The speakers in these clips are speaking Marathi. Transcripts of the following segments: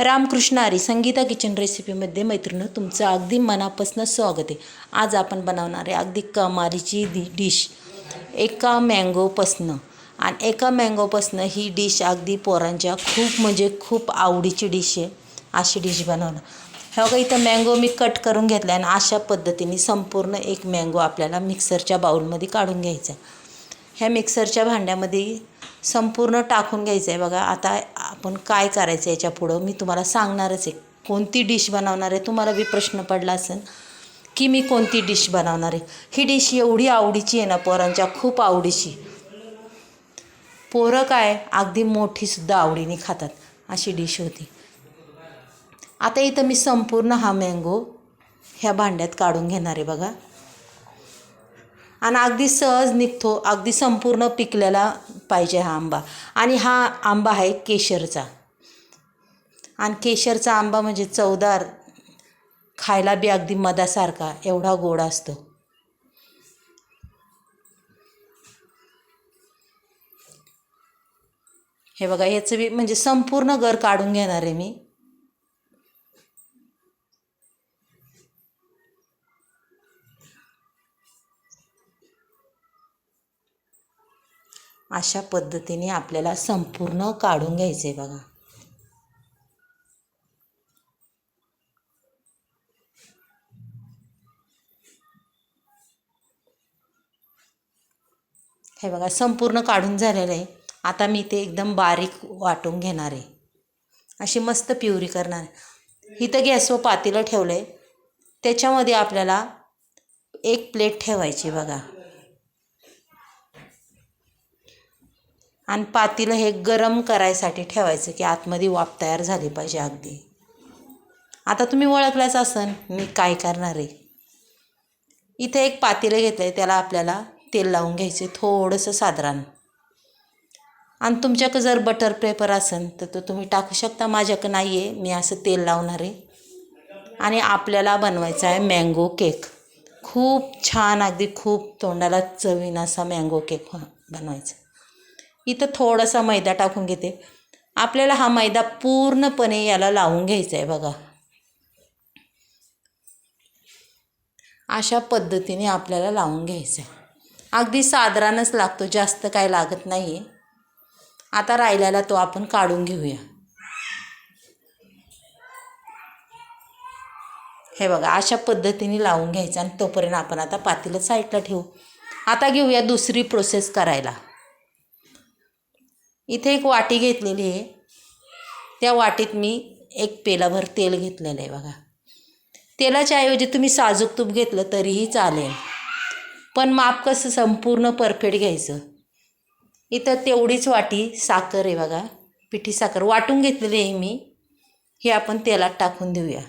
रामकृष्णारी संगीता किचन रेसिपीमध्ये मैत्रिणी तुमचं अगदी मनापासून स्वागत आहे. आज आपण बनवणार आहे अगदी कमालीची दि डिश एका मँगोपासनं आणि एका मँगोपासनं ही डिश अगदी पोरांच्या खूप म्हणजे खूप आवडीची डिश आहे. अशी डिश बनवणं हे बघा इथं मँगो मी कट करून घेतला आणि अशा पद्धतीने संपूर्ण एक मँगो आपल्याला मिक्सरच्या बाऊलमध्ये काढून घ्यायचा ह्या मिक्सरच्या भांड्यामध्ये संपूर्ण टाकून घ्यायचं आहे बघा. आता आपण काय करायचं याच्या पुढं? मी तुम्हाला सांगणारच आहे. कोणती डिश बनवणार आहे? तुम्हाला बी प्रश्न पडला असेल की मी कोणती डिश बनवणार आहे? ही डिश एवढी आवडीची आहे ना पोरांच्या खूप आवडीची. पोरं काय? अगदी मोठीसुद्धा आवडीने खातात. अशी डिश होती. आता इथं मी संपूर्ण हा मँगो ह्या भांड्यात काढून घेणार आहे बघा. आणि अगदी सहज निघतो अगदी संपूर्ण पिकलेला पाहिजे हा आंबा. आणि हा आंबा आहे केशरचा. आणि केशरचा आंबा म्हणजे चवदार खायला बी अगदी मधासारखा एवढा गोड असतो. हे बघा याचं बी म्हणजे संपूर्ण घर काढून घेणार आहे मी. अशा पद्धतीने आपल्याला संपूर्ण काढून घ्यायचं आहे बघा. हे बघा संपूर्ण काढून झालेलं आहे. आता मी ते एकदम बारीक वाटून घेणार आहे. अशी मस्त प्युरी करणार आहे. इथं गॅसवर पातेलं ठेवलं आहे त्याच्यामध्ये आपल्याला एक प्लेट ठेवायची बघा. आणि पातीलं हे गरम करायसाठी ठेवायचं की आतमध्ये वाफ तयार झाली पाहिजे अगदी. आता तुम्ही ओळखल्याच असन मी काय करणार आहे? इथे एक पातेलं घेतलं आहे त्याला आपल्याला तेल लावून घ्यायचे थोडंसं साधारण. आणि तुमच्याकडं जर बटर पेपर असेल तर तो तुम्ही टाकू शकता. माझ्याकडं नाही आहे मी असं तेल लावणार आहे. आणि आपल्याला बनवायचा आहे मँगो केक खूप छान अगदी खूप तोंडाला चवीन असा मँगो केक बनवायचा. इथं थोडासा मैदा टाकून घेते. आपल्याला हा मैदा पूर्णपणे याला लावून घ्यायचा आहे बघा. अशा पद्धतीने आपल्याला लावून घ्यायचं आहे अगदी साधारणच लागतो जास्त काय लागत नाही आहे आता राहिल्याला तो आपण काढून घेऊया. हे बघा अशा पद्धतीने लावून घ्यायचं आणि तोपर्यंत आपण आता पातेलं साईडला ठेवू. आता घेऊया दुसरी प्रोसेस करायला. इथे एक वाटी घेतलेली आहे. त्या वाटीत मी एक पेलाभर तेल घेतलेलं आहे बघा. तेलाच्या ऐवजी तुम्ही साजूक तूप घेतलं तरीही चालेल. पण माप कसं संपूर्ण परफेक्ट घ्यायचं? इथं तेवढीच वाटी साखर आहे बघा. पिठी साखर वाटून घेतलेली आहे मी. हे आपण तेलात टाकून देऊया.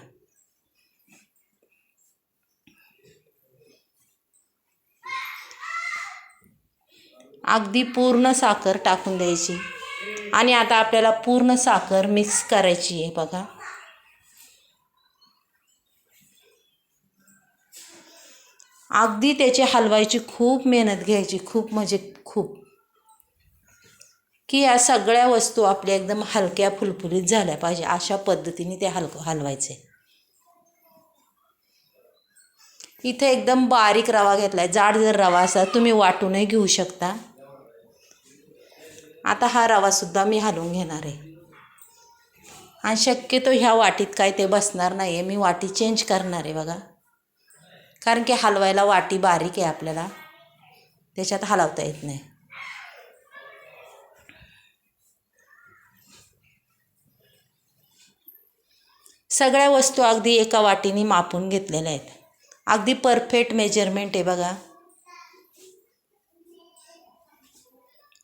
अगदी पूर्ण साखर टाकून द्यायची. आणि आता आपल्याला पूर्ण साखर मिक्स करायची आहे बघा. अगदी त्याची हलवायची खूप मेहनत घ्यायची खूप म्हणजे खूप. की या सगळ्या वस्तू आपल्या एकदम हलक्या फुलफुलीत झाल्या पाहिजे अशा पद्धतीने ते हलक हलवायचे. इथे एकदम बारीक रवा घेतला आहे जाड जर रवा असा तुम्ही वाटूनही घेऊ शकता. आता हा रवासुद्धा मी हलवून घेणार आहे. आणि शक्यतो ह्या वाटीत काय ते बसणार नाही आहे मी वाटी चेंज करणार आहे बघा. कारण की हलवायला वाटी बारीक आहे आपल्याला. त्याच्यात हलवता येत नाही. सगळ्या वस्तू अगदी एका वाटीने मापून घेतलेल्या आहेत. अगदी परफेक्ट मेजरमेंट आहे बघा.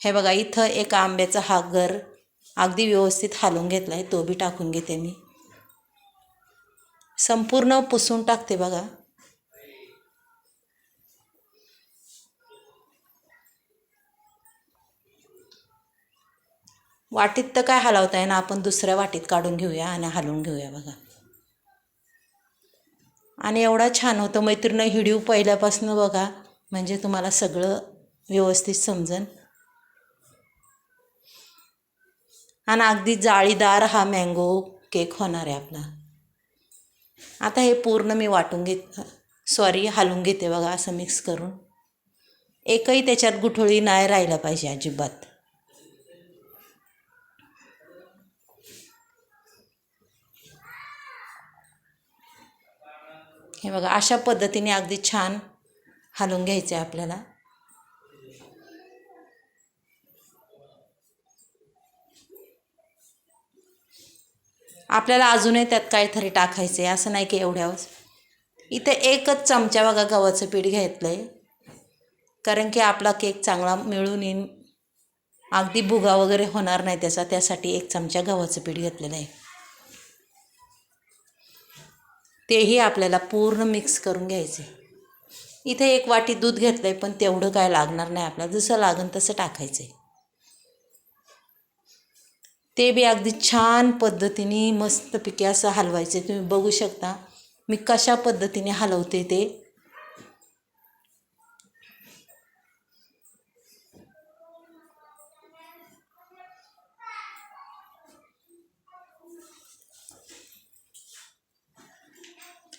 हे बघा इथं एक आंब्याचा हा गर अगदी व्यवस्थित हालून घेतला आहे तो बी टाकून घेते मी. संपूर्ण पुसून टाकते बघा. वाटीत तर काय हलवता ना आपण दुसऱ्या वाटीत काढून घेऊया आणि हलवून घेऊया बघा. आणि एवढा छान होतं मैत्रिणी हिडीव पहिल्यापासून बघा म्हणजे तुम्हाला सगळं व्यवस्थित समजेल आणि अगदी जाळीदार हा मँगो केक होणार आहे आपला. आता हे पूर्ण मी वाटून घेत सॉरी हालून घेते बघा असं मिक्स करून. एकही त्याच्यात गुठळी नाही राहिला पाहिजे अजिबात. हे बघा अशा पद्धतीने अगदी छान हलवून घ्यायचं आहे आपल्याला. आपल्याला अजूनही त्यात काहीतरी टाकायचं आहे असं नाही की एवढ्यावर इथे एकच चमचा बघा गव्हाचं पीठ घेतलं आहे कारण की आपला केक चांगला मिळून येईन. अगदी भुगा वगैरे होणार नाही त्याचा त्यासाठी एक चमचा गव्हाचं पीठ घेतलेलं आहे. तेही आपल्याला पूर्ण मिक्स करून घ्यायचे इथे एक वाटी दूध घेतलं आहे पण तेवढं काय लागणार नाही आपल्याला. जसं लागन तसं टाकायचं आहे ते बी अगदी छान पद्धतीने मस्तपैकी असं हलवायचे. तुम्ही बघू शकता. मी कशा पद्धतीने हलवते ते.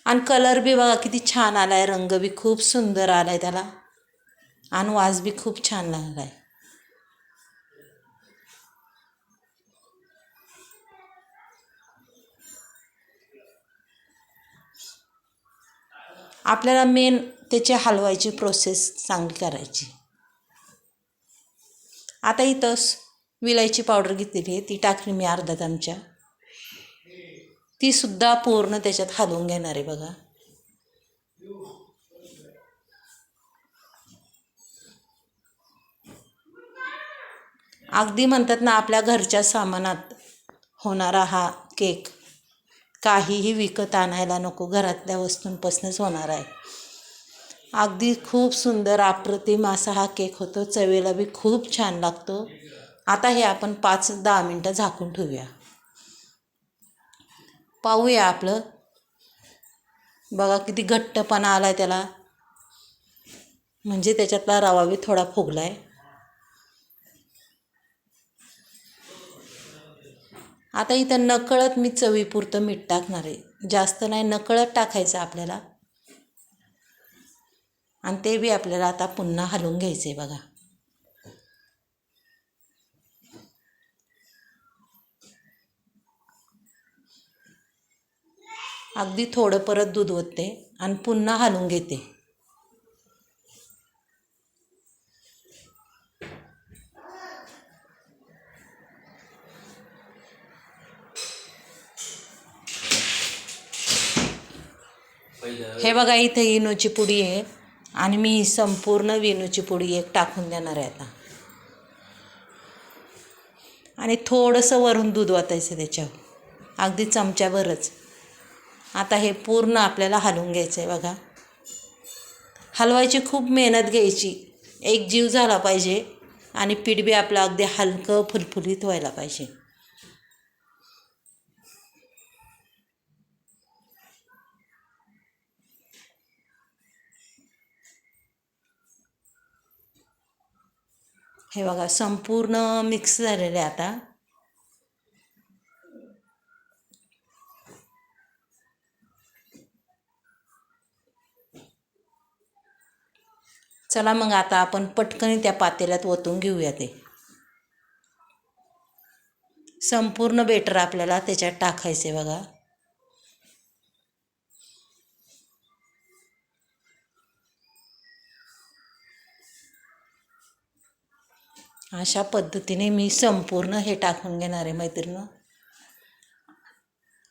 आणि कलर बी बघा किती छान आला आहे रंग बी खूप सुंदर आला आहे त्याला. आणि वास बी खूप छान लागला आहे आपल्याला मेन त्याची हलवायची प्रोसेस चांगली करायची. आता इथं विलायची पावडर घेतलेली आहे ती टाकली मी अर्धा चमचा. ती सुद्धा पूर्ण त्याच्यात हलवून घेणार आहे बघा. अगदी म्हणतात ना आपल्या घरच्या सामानात होणारा हा केक काहीही विकत आणायला नको. घरातल्या वस्तूंपासूनच होणार आहे. अगदी खूप सुंदर अप्रतिम असा हा केक होतो. चवेला बी खूप छान लागतो. आता हे आपण पाच दहा मिनटं झाकून ठेवूया. पाहूया आपलं. बघा किती घट्टपणा आला आहे त्याला. म्हणजे त्याच्यातला रवा बी थोडा फुगला आहे आता इथं नकळत मी चवीपुरतं मीठ टाकणार आहे. जास्त नाही नकळत टाकायचं आपल्याला. आणि ते बी आपल्याला आता पुन्हा हलवून घ्यायचं आहे बघा. अगदी थोडं परत दूध ओतते आणि पुन्हा हलवून घेते. हे बघा इथे इनोची पुडी आहे आणि मी ही संपूर्ण विनूची पुडी एक टाकून देणार आहे आता. आणि थोडंसं वरून दूध वाटायचं त्याच्यावर. अगदी चमच्याभरच. आता हे पूर्ण आपल्याला हलवून घ्यायचं आहे बघा. हलवायची खूप मेहनत घ्यायची. एक जीव झाला पाहिजे आणि पीठ बी आपलं अगदी हलकं फुलफुलीत व्हायला पाहिजे. हे बघा संपूर्ण मिक्स झालेलं आहे आता. चला मग आता आपण पटकन त्या पातेल्यात ओतून घेऊया ते. संपूर्ण बेटर आपल्याला त्याच्यात टाकायचे बघा. अशा पद्धतीने मी संपूर्ण हे टाकून घेणार आहे मैत्रिणं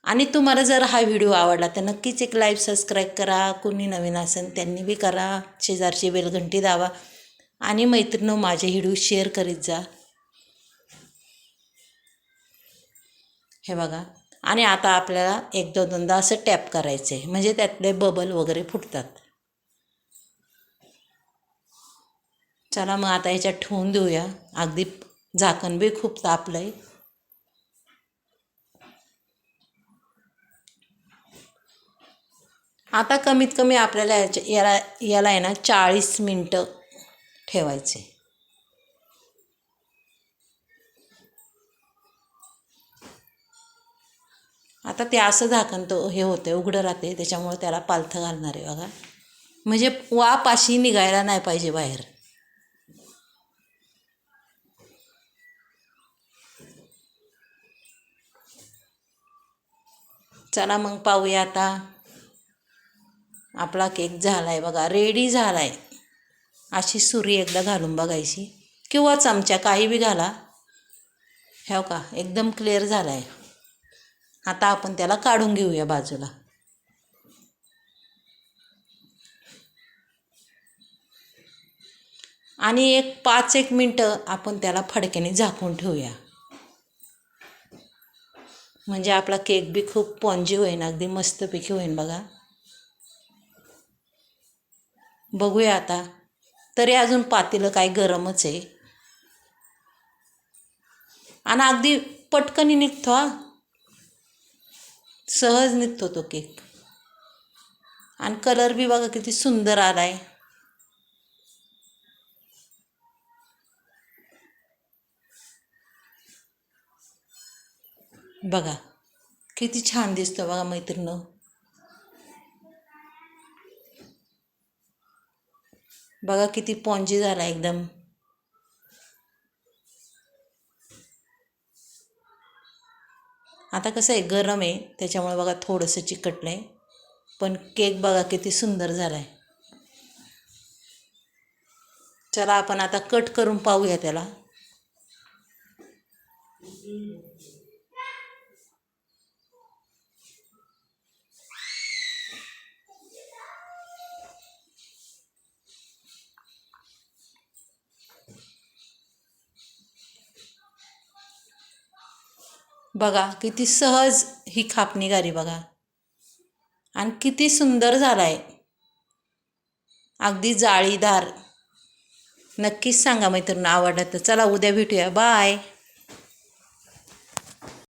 आणि तुम्हाला जर हा व्हिडिओ आवडला तर नक्कीच एक लाईव्ह सबस्क्राईब करा. कोणी नवीन असेल त्यांनी बी करा. शेजारची बेलघंटी दावा आणि मैत्रिणं माझे व्हिडिओ शेअर करीत जा. हे बघा. आणि आता आपल्याला एक दोन दोनदा असं टॅप करायचं आहे म्हणजे त्यातले बबल वगैरे फुटतात. चला मग आता याच्यात ठेवून देऊया. अगदी झाकण बी खूप तापलं आहे आता कमीत कमी आपल्याला याच्या याला याला आहे ना चाळीस मिनटं ठेवायचे. आता ते असं झाकण तो हे होतं उघडं राहते त्याच्यामुळे त्याला पालथं घालणार आहे बघा. म्हणजे वाप अशी निघायला नाही पाहिजे बाहेर. चला मग पाहूया आता. आपला केक झाला आहे बघा रेडी झाला आहे अशी सुरी एकदा घालून बघायची. किंवा चमचा काही बी घाला. ह्याव का? एकदम क्लिअर झाला आहे आता आपण त्याला काढून घेऊया बाजूला. आणि एक पाच एक मिनटं आपण त्याला फडक्याने झाकून ठेवूया. म्हणजे आपला केक बी खूप पॉन्जी होईन अगदी मस्तपैकी होईन बघा. बघूया आता. तरी अजून पातेलं काय गरमच आहे. आणि अगदी पटकनी निघतो हा. सहज निघतो तो केक. आणि कलर बी बघा किती सुंदर आला आहे बघा किती छान दिसतो बघा मैत्रिणं. बघा किती पॉन्जी झाला एकदम. आता कसं आहे गरम आहे त्याच्यामुळे बघा थोडंसं चिकटलं आहे पण केक बघा किती सुंदर झाला आहे चला आपण आता कट करून पाहूया त्याला. बघा किती सहज ही खापणी गारी बघा. आणि किती सुंदर झाला आहे अगदी जाळीदार. नक्कीच सांगा मैत्रिणी आवडलं तर चला उद्या भेटूया. बाय